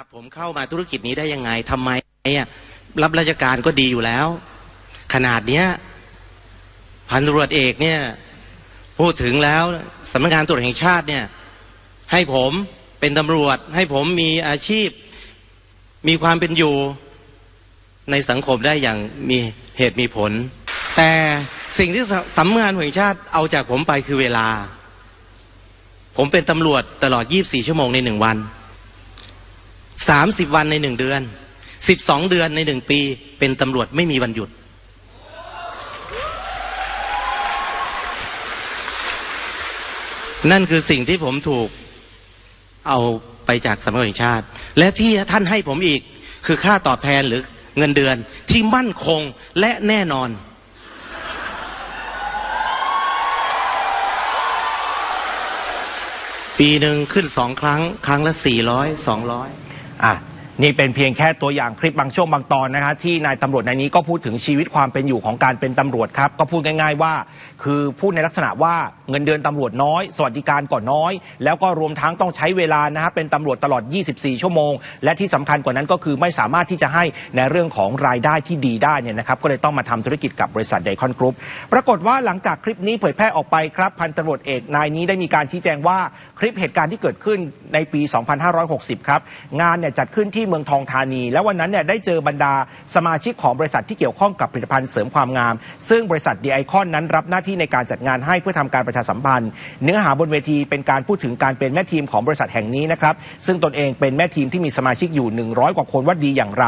ครับผมเข้ามาธุรกิจนี้ได้ยังไงทำไมเนี่ยรับราชการก็ดีอยู่แล้ว ขนาดเนี้ยพันตำรวจเอกเนี่ย พูดถึงแล้วสำนักงานตรวจแห่งชาติเนี่ย ให้ผมเป็นตำรวจ ให้ผมมีอาชีพ มีความเป็นอยู่ในสังคมได้อย่างมีเหตุมีผล แต่สิ่งที่สำนักงานตรวจแห่งชาติเอาจากผมไปคือเวลา ผมเป็นตำรวจตลอด 24 ชั่วโมงในหนึ่งวัน สามสิบวันในหนึ่งเดือนสิบสองเดือนในหนึ่งปี เป็นตำรวจไม่มีวันหยุด นั่นคือสิ่งที่ผมถูกเอาไปจากสำนักงานแห่ชาติ และที่ท่านให้ผมอีกคือค่าตอบแทนหรือเงินเดือนที่มั่นคงและแน่นอน ปีหนึ่งขึ้นสองครั้ง ครั้งละสี่ร้อยสองร้อย อะ นี่เป็นเพียงแค่ตัวอย่างคลิปบางช่วงบางตอนนะฮะที่นายตำรวจนายนี้ก็พูดถึงชีวิตความเป็นอยู่ของการเป็นตำรวจครับ ก็พูดง่าย ๆว่า คือพูดในลักษณะว่าเงินเดือนตำรวจน้อย สวัสดิการก็น้อย แล้วก็รวมทั้งต้องใช้เวลานะฮะเป็นตำรวจตลอด 24 ชั่วโมง และที่สำคัญกว่านั้นก็คือไม่สามารถที่จะให้ในเรื่องของรายได้ที่ดีได้เนี่ยนะครับก็เลยต้องมาทำธุรกิจกับบริษัทไดคอนกรุ๊ปปรากฏว่าหลังจากคลิปนี้เผยแพร่ออกไปครับพันตำรวจเอกนายนี้ได้มีการชี้แจงว่าคลิปเหตุการณ์ที่เกิดขึ้นในปี 2560 ครับงานเนี่ยจัดขึ้นที่เมืองทองธานี แล้ววันนั้นเนี่ยได้เจอบรรดาสมาชิกของบริษัทที่เกี่ยวข้องกับผลิตภัณฑ์เสริมความงาม ซึ่งบริษัทดีไอคอนนั้นรับหน้าที่ในการจัดงานให้เพื่อทำการประชาสัมพันธ์ เนื้อหาบนเวทีเป็นการพูดถึงการเป็นแม่ทีมของบริษัทแห่งนี้นะครับซึ่งตนเองเป็นแม่ทีมที่มีสมาชิกอยู่ 100 กว่าคนว่าดีอย่างไร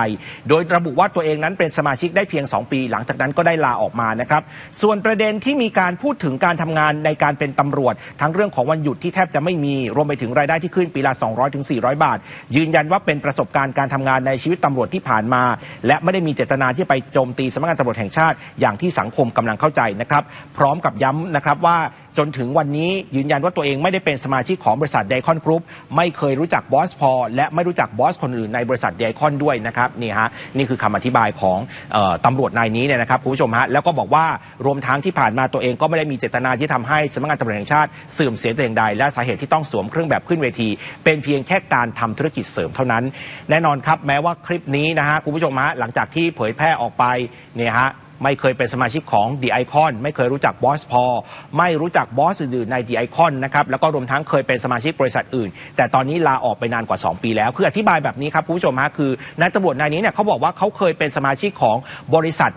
โดยระบุว่าตัวเองนั้นเป็นสมาชิกได้เพียง 2 ปี หลังจากนั้นก็ได้ลาออกมานะครับส่วนประเด็นที่มีการพูดถึงการทำงานในการเป็นตำรวจ ทั้งเรื่องของวันหยุดที่แทบจะไม่มีรวมไปถึงรายได้ที่ขึ้นปีละ200-400 บาท ยืนยันว่าเป็นประสบการณ์การทำงานในชีวิตตำรวจที่ผ่านมา และไม่ได้มีเจตนาที่ไปโจมตีสำนักงานตำรวจแห่งชาติ อย่างที่สังคมกำลังเข้าใจนะครับ พร้อมกับย้ำนะครับว่า จนถึงวันนี้ยืนยันว่าตัวเองไม่ได้เป็นสมาชิกของบริษัทไดคอนกรุ๊ปไม่เคยรู้จักบอสพอและไม่รู้จักบอสคนอื่นในบริษัทไดคอนด้วยนะครับนี่ฮะนี่คือคำอธิบายของออตำรวจนายนี้เนี่ยนะครับคุณผู้ชมฮะแล้วก็บอกว่ารวมทั้งที่ผ่านมาตัวเองก็ไม่ได้มีเจตนาที่ทำให้สำนักงานตำรวจแห่งชาติเสื่อมเสียแต่อย่างใดและสาเหตุที่ต้องสวมเครื่องแบบขึ้นเวที เป็นเพียงแค่การทำธุรกิจเสริมเท่านั้น แน่นอนครับแม้ว่าคลิปนี้นะฮะคุณผู้ชมฮะหลังจากที่เผยแพร่ออกไปเนี่ยฮะ ไม่เคยเป็นสมาชิกของ The Icon ไม่เคยรู้จักบอสพอไม่รู้จักบอสอื่นใน The Icon นะครับแล้วก็รวมทั้งเคยเป็นสมาชิกบริษัทอื่น แต่ตอนนี้ลาออกไปนานกว่า 2 ปีแล้ว คืออธิบายแบบนี้ครับคุณผู้ชมฮะคือนายตำรวจนายนี้เนี่ยเขาบอกว่าเขาเคยเป็นสมาชิกของบริษัท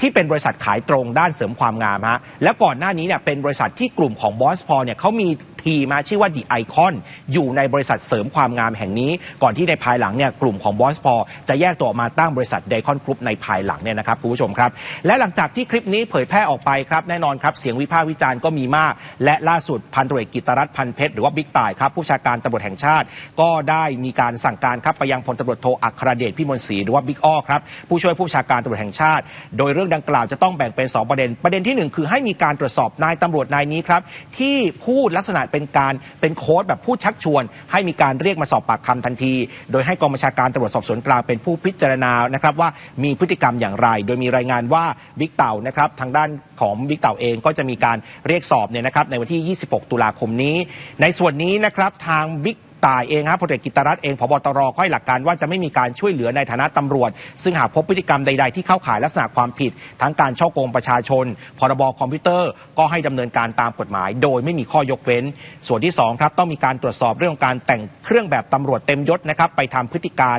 ที่เป็นบริษัทขายตรงด้านเสริมความงามฮะและก่อนหน้านี้เนี่ยเป็นบริษัทที่กลุ่มของบอสพอเนี่ยเขามีทีมาชื่อว่าดีไอคอนอยู่ในบริษัทเสริมความงามแห่งนี้ ก่อนที่ในภายหลังเนี่ยกลุ่มของบอสพอจะแยกตัวออกมาตั้งบริษัทไดคอนกรุ๊ปในภายหลังเนี่ยนะครับคุณผู้ชมครับ และหลังจากที่คลิปนี้เผยแพร่ออกไปครับแน่นอนครับ เสียงวิพากษ์วิจารณ์ก็มีมาก และล่าสุดพันตรวจกิตรัตน์พันเพชรหรือว่าบิ๊กต่ายครับผู้ชาการตำรวจแห่งชาติ ก็ได้มีการสั่งการครับไปยังพลตำรวจโทอัครเดชพิมลศรีหรือว่าบิ๊กอ้อครับผู้ช่วยผู้ชาการตำรวจแห่งชาติ โดยเรื่องดังกล่าวจะต้องแบ่งเป็น 2 ประเด็น ประเด็นที่ 1 คือให้มีการตรวจสอบนายตำรวจนายนี้ครับที่พูดลักษณะเป็นการเป็นโค้ดแบบพูดชักชวน ให้มีการเรียกมาสอบปากคำทันที โดยให้กองบัญชาการตำรวจสอบสวนกลางเป็นผู้พิจารณานะครับว่ามีพฤติกรรมอย่างไร โดยมีรายงานว่าบิ๊กเต่านะครับทางด้านของบิ๊กเต่าเองก็จะมีการเรียกสอบเนี่ยนะครับในวันที่ 26 ตุลาคมนี้ ในส่วนนี้นะครับทางบิ๊ก ตายเองครับพลเอกกิตรัตน์เองพบตรก็ให้หลักการว่าจะไม่มีการช่วยเหลือในฐานะตำรวจ ซึ่งหากพบพฤติกรรมใด ๆ ที่เข้าข่ายลักษณะความผิด ทั้งการช่อโกงประชาชน พรบคอมพิวเตอร์ ก็ให้ดำเนินการตามกฎหมาย โดยไม่มีข้อยกเว้น ส่วนที่สองครับต้องมีการตรวจสอบเรื่องของการแต่งเครื่องแบบตำรวจเต็มยศนะครับไปทำพฤติการ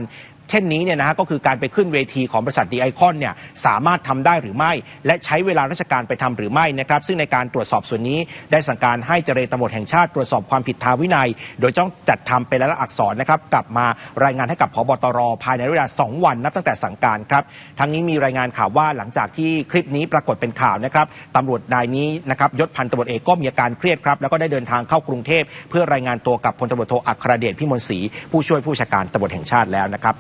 เช่นนี้เนี่ยนะฮะก็คือการไปขึ้นเวทีของบริษัทดีไอคอนเนี่ยสามารถทำได้หรือไม่ และใช้เวลาราชการไปทำหรือไม่นะครับซึ่งในการตรวจสอบส่วนนี้ ได้สั่งการให้เจรตำรวจแห่งชาติตรวจสอบความผิดทางวินัย โดยต้องจัดทำเป็นลายลักษณ์อักษรนะครับกลับมารายงานให้กับพบตรภายในเวลา 2 วันนับตั้งแต่สั่งการครับทั้งนี้มีรายงานข่าวว่าหลังจากที่คลิปนี้ปรากฏเป็นข่าวนะครับตำรวจนายนี้นะครับยศพันตำรวจเอกก็มีอาการเครียดครับแล้วก็ได้เดินทางเข้ากรุงเทพเพื่อรายงานตัวกับพลตำรวจโทอัครเดชพิมลศรีผู้ช่วยผู้บัญชาการตำรวจแห่งชาติแล้วนะครับ